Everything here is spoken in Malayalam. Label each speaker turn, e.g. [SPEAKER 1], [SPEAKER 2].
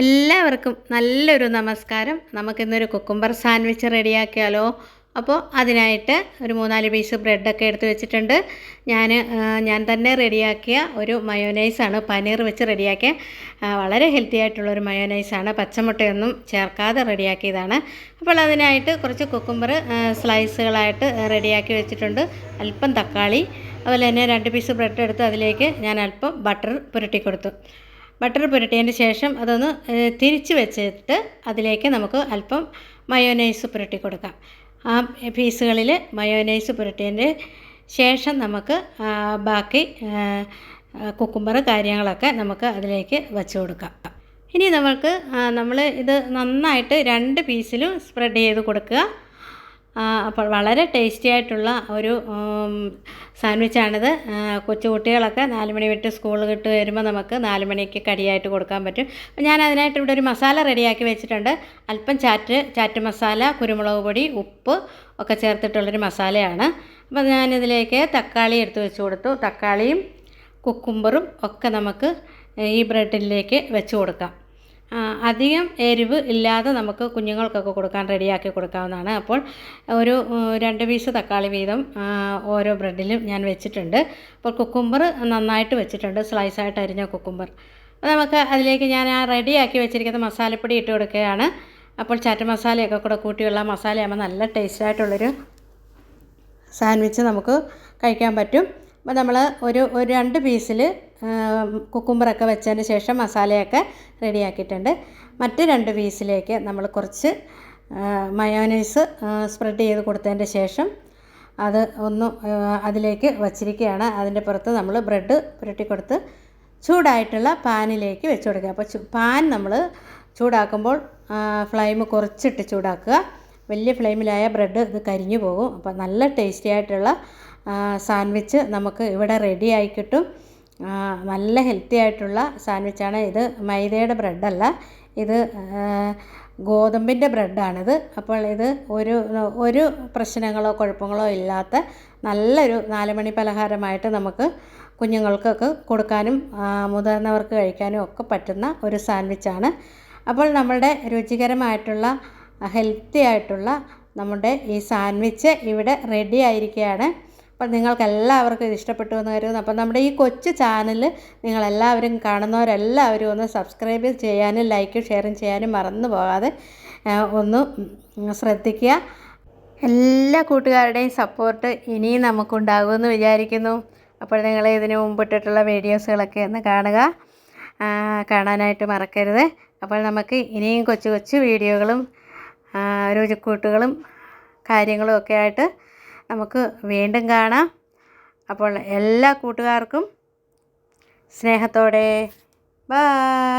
[SPEAKER 1] എല്ലാവർക്കും നല്ലൊരു നമസ്കാരം. നമുക്കിന്നൊരു കുക്കുംബർ സാൻഡ്വിച്ച് റെഡിയാക്കിയാലോ? അപ്പോൾ അതിനായിട്ട് ഒരു മൂന്നാൽ പീസ് ബ്രെഡൊക്കെ എടുത്ത് വെച്ചിട്ടുണ്ട്. ഞാൻ ഞാൻ തന്നെ റെഡിയാക്കിയ ഒരു മയോനൈസാണ് പനീർ വെച്ച് റെഡിയാക്കിയ. വളരെ ഹെൽത്തി ആയിട്ടുള്ളൊരു മയോനൈസാണ് പച്ചമുട്ടയൊന്നും ചേർക്കാതെ റെഡിയാക്കിയതാണ്. അപ്പോൾ അതിനായിട്ട് കുറച്ച് കുക്കുംബർ സ്ലൈസുകളായിട്ട് റെഡിയാക്കി വെച്ചിട്ടുണ്ട്. അല്പം തക്കാളി അതുപോലെ തന്നെ രണ്ട് പീസ് ബ്രെഡ് എടുത്ത് അതിലേക്ക് ഞാൻ അല്പം ബട്ടർ പുരട്ടി കൊടുത്തു. ബട്ടർ പുരട്ടിയതിന് ശേഷം അതൊന്ന് തിരിച്ച് വെച്ചിട്ട് അതിലേക്ക് നമുക്ക് അല്പം മയോനൈസ് പുരട്ടി കൊടുക്കാം. ആ പീസുകളിൽ മയോനൈസ് പുരട്ടിയതിന്റെ ശേഷം നമുക്ക് ബാക്കി കുക്കുംബർ കാര്യങ്ങളൊക്കെ നമുക്ക് അതിലേക്ക് വെച്ച് കൊടുക്കാം. ഇനി നമുക്ക് നമ്മൾ ഇത് നന്നായിട്ട് രണ്ട് പീസിലും സ്പ്രെഡ് ചെയ്ത് കൊടുക്കുക. അപ്പോൾ വളരെ ടേസ്റ്റി ആയിട്ടുള്ള ഒരു സാൻഡ്വിച്ചാണിത്. കൊച്ചുകുട്ടികളൊക്കെ കൊച്ചു കുട്ടികളൊക്കെ നാല് മണി വിട്ട് സ്കൂൾ വിട്ട് വരുമ്പോൾ നമുക്ക് നാല് മണിക്ക് കടിയായിട്ട് കൊടുക്കാൻ പറ്റും. അപ്പോൾ ഞാൻ അതിനായിട്ട് ഇവിടെ ഒരു മസാല റെഡിയാക്കി വെച്ചിട്ടുണ്ട്. അല്പം ചാറ്റ് ചാറ്റ് മസാല കുരുമുളക് പൊടി ഉപ്പ് ഒക്കെ ചേർത്തിട്ടുള്ളൊരു മസാലയാണ്. അപ്പോൾ ഞാനിതിലേക്ക് തക്കാളി എടുത്ത് വെച്ച് കൊടുത്തു. തക്കാളിയും കുക്കുംബറും ഒക്കെ നമുക്ക് ഈ ബ്രെഡിലേക്ക് വെച്ച് കൊടുക്കാം. അധികം എരിവ് ഇല്ലാതെ നമുക്ക് കുഞ്ഞുങ്ങൾക്കൊക്കെ കൊടുക്കാൻ റെഡിയാക്കി കൊടുക്കാവുന്നതാണ്. അപ്പോൾ ഒരു രണ്ട് പീസ് തക്കാളി വീതം ഓരോ ബ്രെഡിലും ഞാൻ വെച്ചിട്ടുണ്ട്. അപ്പോൾ കുക്കുംബർ നന്നായിട്ട് വെച്ചിട്ടുണ്ട്. സ്ലൈസായിട്ട് അരിഞ്ഞ കുക്കുംബർ. അപ്പോൾ നമുക്ക് അതിലേക്ക് ഞാൻ ആ റെഡിയാക്കി വെച്ചിരിക്കുന്ന മസാലപ്പൊടി ഇട്ട് കൊടുക്കുകയാണ്. അപ്പോൾ ചാറ്റ് മസാലയൊക്കെ കൂടെ കൂട്ടിയുള്ള മസാലയാകുമ്പോൾ നല്ല ടേസ്റ്റായിട്ടുള്ളൊരു സാൻഡ്വിച്ച് നമുക്ക് കഴിക്കാൻ പറ്റും. അപ്പോൾ നമ്മൾ ഒരു ഒരു രണ്ട് പീസിൽ കുക്കുംബറൊക്കെ വെച്ചതിന് ശേഷം മസാലയൊക്കെ റെഡിയാക്കിയിട്ടുണ്ട്. മറ്റ് രണ്ട് പീസിലേക്ക് നമ്മൾ കുറച്ച് മയോനൈസ് സ്പ്രെഡ് ചെയ്ത് കൊടുത്തതിന്റെ ശേഷം അത് ഒന്ന് അതിലേക്ക് വച്ചിരിക്കുകയാണ്. അതിന്റെ പുറത്ത് നമ്മൾ ബ്രെഡ് പുരട്ടി കൊടുത്ത് ചൂടായിട്ടുള്ള പാനിലേക്ക് വെച്ച് കൊടുക്കുക. അപ്പോൾ പാൻ നമ്മൾ ചൂടാക്കുമ്പോൾ ഫ്ലെയിം കുറച്ചിട്ട് ചൂടാക്കുക. വലിയ ഫ്ലെയിമിലായ ബ്രെഡ് ഇത് കരിഞ്ഞു പോകും. അപ്പോൾ നല്ല ടേസ്റ്റി ആയിട്ടുള്ള സാൻഡ്വിച്ച് നമുക്ക് ഇവിടെ റെഡി ആയി കിട്ടും. നല്ല ഹെൽത്തി ആയിട്ടുള്ള സാൻഡ്വിച്ചാണ് ഇത്. മൈദയുടെ ബ്രെഡല്ല. ഇത് ഗോതമ്പിന്റെ ബ്രെഡാണിത്. അപ്പോൾ ഇത് ഒരു ഒരു പ്രശ്നങ്ങളോ കുഴപ്പങ്ങളോ ഇല്ലാത്ത നല്ലൊരു നാലുമണി പലഹാരമായിട്ട് നമുക്ക് കുഞ്ഞുങ്ങൾക്കൊക്കെ കൊടുക്കാനും മുതിർന്നവർക്ക് കഴിക്കാനും ഒക്കെ പറ്റുന്ന ഒരു സാൻഡ്വിച്ചാണ്. അപ്പോൾ നമ്മളുടെ രുചികരമായിട്ടുള്ള ഹെൽത്തി ആയിട്ടുള്ള നമ്മുടെ ഈ സാൻഡ്വിച്ച് ഇവിടെ റെഡി ആയിരിക്കുകയാണ്. അപ്പോൾ നിങ്ങൾക്ക് എല്ലാവർക്കും ഇത് ഇഷ്ടപ്പെട്ടു എന്ന് കരുതുന്നു. അപ്പം നമ്മുടെ ഈ കൊച്ചു ചാനൽ നിങ്ങളെല്ലാവരും കാണുന്നവരെല്ലാവരും ഒന്ന് സബ്സ്ക്രൈബ് ചെയ്യാനും ലൈക്കും ഷെയറും ചെയ്യാനും മറന്നു പോകാതെ ഒന്ന് ശ്രദ്ധിക്കുക. എല്ലാ കൂട്ടുകാരുടെയും സപ്പോർട്ട് ഇനിയും നമുക്കുണ്ടാകുമെന്ന് വിചാരിക്കുന്നു. അപ്പോൾ നിങ്ങൾ ഇതിന് മുമ്പിട്ടിട്ടുള്ള വീഡിയോസുകളൊക്കെ ഒന്ന് കാണുക. കാണാനായിട്ട് മറക്കരുത്. അപ്പോൾ നമുക്ക് ഇനിയും കൊച്ചു കൊച്ചു വീഡിയോകളും രുചിക്കൂട്ടുകളും കാര്യങ്ങളും ഒക്കെ ആയിട്ട് നമുക്ക് വീണ്ടും കാണാം. അപ്പോൾ എല്ലാ കൂട്ടുകാർക്കും സ്നേഹത്തോടെ. ബായ്